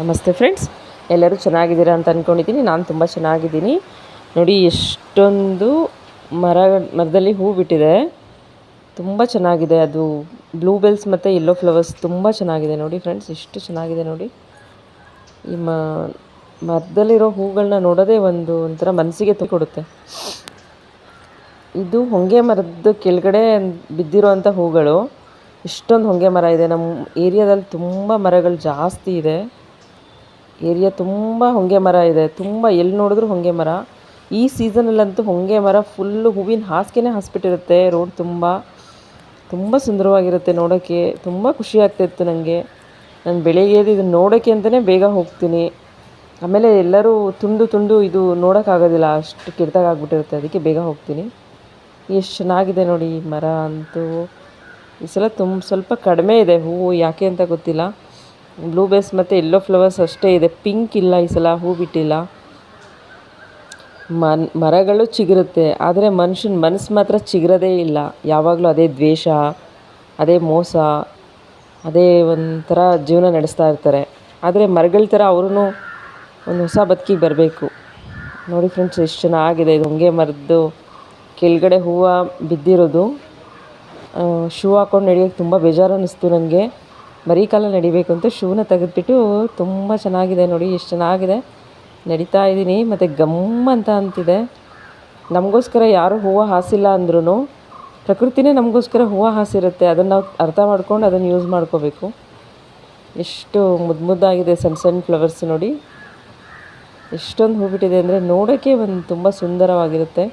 ನಮಸ್ತೆ ಫ್ರೆಂಡ್ಸ್. ಎಲ್ಲರೂ ಚೆನ್ನಾಗಿದ್ದೀರಾ ಅಂತ ಅಂದ್ಕೊಂಡಿದ್ದೀನಿ ನಾನು ತುಂಬ ಚೆನ್ನಾಗಿದ್ದೀನಿ. ನೋಡಿ, ಎಷ್ಟೊಂದು ಮರ, ಮರದಲ್ಲಿ ಹೂ ಬಿಟ್ಟಿದೆ. ತುಂಬ ಚೆನ್ನಾಗಿದೆ. ಅದು ಬ್ಲೂ ಬೆಲ್ಸ್ ಮತ್ತು ಯೆಲ್ಲೋ ಫ್ಲವರ್ಸ್ ತುಂಬ ಚೆನ್ನಾಗಿದೆ ನೋಡಿ ಫ್ರೆಂಡ್ಸ್. ಎಷ್ಟು ಚೆನ್ನಾಗಿದೆ ನೋಡಿ. ಈ ಮರದಲ್ಲಿರೋ ಹೂಗಳನ್ನ ನೋಡೋದೇ ಒಂದು ಒಂಥರ ಮನಸ್ಸಿಗೆ ಕೊಡುತ್ತೆ ಇದು ಹೊಂಗೆ ಮರದ ಕೆಳಗಡೆ ಬಿದ್ದಿರೋವಂಥ ಹೂಗಳು. ಇಷ್ಟೊಂದು ಹೊಂಗೆ ಮರ ಇದೆ. ನಮ್ಮ ಏರಿಯಾದಲ್ಲಿ ತುಂಬ ಮರಗಳು ಜಾಸ್ತಿ ಇದೆ. ಏರಿಯಾ ತುಂಬ ಹೊಂಗೆ ಮರ ಇದೆ. ತುಂಬ ಎಲ್ಲಿ ನೋಡಿದ್ರು ಹೊಂಗೆ ಮರ. ಈ ಸೀಸನಲ್ಲಂತೂ ಹೊಂಗೆ ಮರ ಫುಲ್ಲು ಹೂವಿನ ಹಾಸಿಗೆನೇ ಹಾಸ್ಬಿಟ್ಟಿರುತ್ತೆ ರೋಡ್ ತುಂಬ ತುಂಬ ಸುಂದರವಾಗಿರುತ್ತೆ ನೋಡೋಕ್ಕೆ ತುಂಬ ಖುಷಿ ಆಗ್ತಾಯಿತ್ತು ನನಗೆ ನಾನು ಬೆಳಗ್ಗೆ ಇದನ್ನು ನೋಡೋಕ್ಕೆ ಅಂತಲೇ ಬೇಗ ಹೋಗ್ತೀನಿ. ಆಮೇಲೆ ಎಲ್ಲರೂ ತುಂಡು ತುಂಡು ಇದು ನೋಡೋಕ್ಕಾಗೋದಿಲ್ಲ ಅಷ್ಟು ಕೆಟ್ಟದಾಗಿ ಆಗ್ಬಿಟ್ಟಿರುತ್ತೆ. ಅದಕ್ಕೆ ಬೇಗ ಹೋಗ್ತೀನಿ. ಎಷ್ಟು ಚೆನ್ನಾಗಿದೆ ನೋಡಿ ಮರ ಅಂತೂ. ಈ ಸಲ ತುಂಬ ಸ್ವಲ್ಪ ಕಡಿಮೆ ಇದೆ ಹೂವು ಯಾಕೆ ಅಂತ ಗೊತ್ತಿಲ್ಲ. ಬ್ಲೂ ಬೇಸ್ ಮತ್ತು ಎಲ್ಲೋ ಫ್ಲವರ್ಸ್ ಅಷ್ಟೇ ಇದೆ. ಪಿಂಕ್ ಇಲ್ಲ ಈ ಸಲ, ಹೂ ಬಿಟ್ಟಿಲ್ಲ. ಮನ್, ಮರಗಳು ಚಿಗುರುತ್ತೆ. ಆದರೆ ಮನುಷ್ಯನ ಮನಸ್ಸು ಮಾತ್ರ ಚಿಗುರೋದೇ ಇಲ್ಲ. ಯಾವಾಗಲೂ ಅದೇ ದ್ವೇಷ, ಅದೇ ಮೋಸ, ಅದೇ ಒಂಥರ ಜೀವನ ನಡೆಸ್ತಾ ಇರ್ತಾರೆ. ಆದರೆ ಮರಗಳ ಥರ ಅವ್ರೂ ಒಂದು ಹೊಸ ಬದುಕಿಗೆ ಬರಬೇಕು. ನೋಡಿ ಫ್ರೆಂಡ್ಸ್ ಎಷ್ಟು ಚೆನ್ನಾಗಿದೆ ಇದು ಹೊಂಗೆ ಮರದ್ದು ಕೆಳಗಡೆ ಹೂವು ಬಿದ್ದಿರೋದು. ಶೂ ಹಾಕೊಂಡು ನಡೆಯೋಕ್ಕೆ ತುಂಬ ಬೇಜಾರು ಅನ್ನಿಸ್ತು ನನಗೆ ಬರೀ ಕಾಲ ನಡಿಬೇಕು ಅಂತ ಶೂನ ತೆಗೆದ್ಬಿಟ್ಟು ತುಂಬ ಚೆನ್ನಾಗಿದೆ ನೋಡಿ ಎಷ್ಟು ಚೆನ್ನಾಗಿದೆ. ನಡೀತಾ ಇದ್ದೀನಿ ಮತ್ತು ಗಮ್ ಅಂತ ಅಂತಿದೆ. ನಮಗೋಸ್ಕರ ಯಾರೂ ಹೂವು ಹಾಸಿಲ್ಲ ಅಂದ್ರೂ ಪ್ರಕೃತಿನೇ ನಮಗೋಸ್ಕರ ಹೂವು ಹಾಸಿರುತ್ತೆ. ಅದನ್ನು ನಾವು ಅರ್ಥ ಮಾಡ್ಕೊಂಡು ಅದನ್ನು ಯೂಸ್ ಮಾಡ್ಕೋಬೇಕು. ಎಷ್ಟು ಮುದ್ದು ಮುದ್ದಾಗಿದೆ ಸಣ್ಣ ಸಣ್ಣ ಫ್ಲವರ್ಸ್ ನೋಡಿ. ಎಷ್ಟೊಂದು ಹೂ ಬಿಟ್ಟಿದೆ ಅಂದರೆ ನೋಡೋಕ್ಕೆ ಒಂದು ತುಂಬ ಸುಂದರವಾಗಿರುತ್ತೆ.